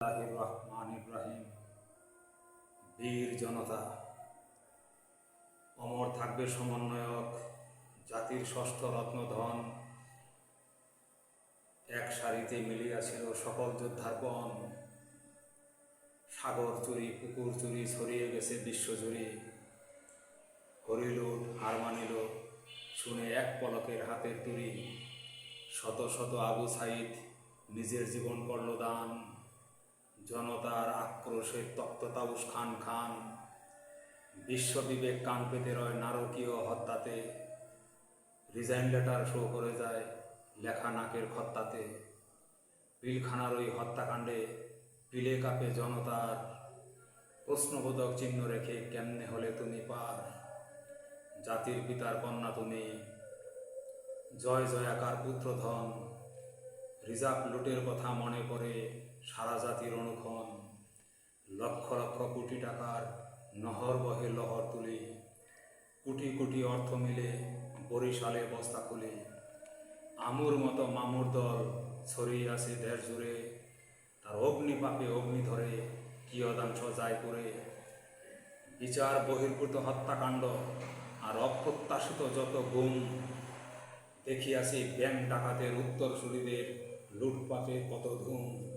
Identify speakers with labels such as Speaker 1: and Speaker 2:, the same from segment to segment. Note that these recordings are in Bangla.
Speaker 1: বিসমিল্লাহির রহমানির রহিম। বীর জনতা, অমর থাকবে সমন্বয়ক, জাতির ষষ্ঠ রত্নধন। এক সারিতে মিলিয়াছিল সকল যোদ্ধার পণ সাগর চুরি, পুকুর চুরি, ছড়িয়ে গেছে বিশ্বজুড়ি হরিলুট হার মানিল, শুনে এক পলকের হাতের তুরি শত শত আবু সাইদ নিজের জীবন করল দান। জনতার আক্রোশে তপ্ততাউস খান খান। বিশ্ববিবেক কান পেতে রয় নারকীয় হত্যাতে। রিজাইন লেটার শো করে যায় লেখা নাকের খত্তাতে। পিলখানার ওই হত্যাকাণ্ডে পিলে কাপে জনতার। প্রশ্নবোধক চিহ্ন রেখে কেমনে হলে তুমি পার? জাতির পিতার কন্যা তুমি। জয় জয়াকার পুত্রধন। রিজার্ভ লুটের কথা মনে পড়ে সারা জাতির অনুক্ষণ। লক্ষ লক্ষ কোটি টাকার নহর বহে লহর তুলি, কোটি কোটি অর্থ মিলে বরিশালে বস্তা খুলে। আমুর মতো মামুর দল ছড়িয়ে আছে দেশ জুড়ে। তার অগ্নিপাপে অগ্নি ধরে কিয়দাংশ যায় করে বিচার বহির্ভূত হত্যাকাণ্ড আর অপ্রত্যাশিত যত গুম, দেখিয়াছি ব্যাংক ডাকাতের উত্তরসূরিদের লুটপাটে কত ধুম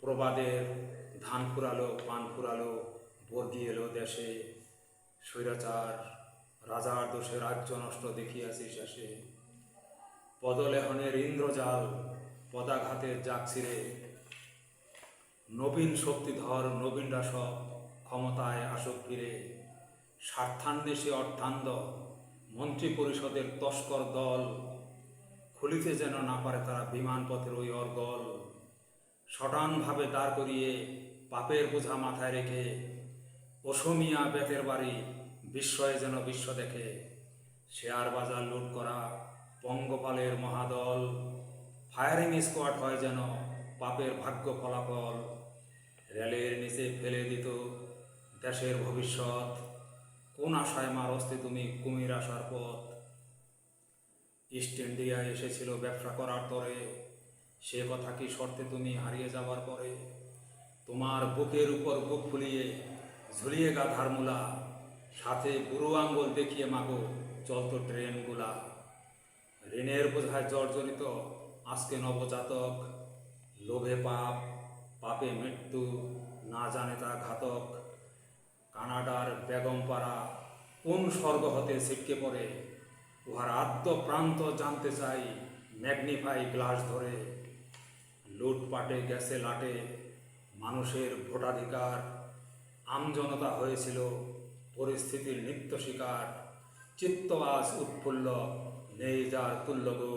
Speaker 1: প্রবাদের ধান ফুরালো, পান ফুরালো, বর্গি এলো দেশে, স্বৈরাচার, রাজার দোষে রাজ্য নষ্ট দেখিয়াছি শেষে। পদলেহনের ইন্দ্রজাল পদাঘাতের জাক ছিঁড়ে। নবীন শক্তিধর, নবীন রাসব ক্ষমতায় আসুক ফিরে। স্বার্থান্বেষী অর্থান্ধ মন্ত্রী পরিষদের তস্কর দল খুলিতে যেন না পারে তারা বিমানপথের ওই অর্গল। সটানভাবে দাঁড় করিয়ে পাপের বোঝা মাথায় রেখে অসমিয়া বেতের বাড়ি বিস্ময়ে যেন বিশ্ব দেখে। শেয়ার বাজার লুট করা, পঙ্গপালের মহাদল, ফায়ারিং স্কোয়াড হয় যেন পাপের ভাগ্য ফলাফল। রেলের নিচে ফেলে দিত দেশের ভবিষ্যৎ। কোন আশায় মার অস্তি তুমি কুমির আসার পথ। ইস্ট ইন্ডিয়া এসেছিল ব্যবসা করার তরে সে কথা কি শর্তে তুমি হারিয়ে যাবার পরে, তোমার বুকের উপর বুক ফুলিয়ে ঝুলিয়ে গা ধারমুলা, সাথে বুড়ো আঙ্গুল দেখিয়ে মাগো চলতো ট্রেনগুলা। ঋণের বোঝায় জর্জরিত, আজকে নবজাতক, লোভে পাপ, পাপে মৃত্যু, না জানে তা ঘাতক। কানাডার বেগমপাড়া কোন স্বর্গ হতে ছিটকে পড়ে উহার আদ্য প্রান্ত জানতে চাই, ম্যাগনিফাই গ্লাস ধরে। লুটপাটে গেছে লাটে, মানুষের ভোটাধিকার, আমজনতা হয়েছিল, পরিস্থিতির নিত্য শিকার। চিত্ত আজ উৎফুল্ল, নেই যার তুল্য গো।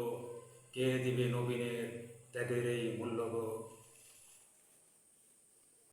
Speaker 1: কে দিবে নবীনের ত্যাগের এই মূল্য গো?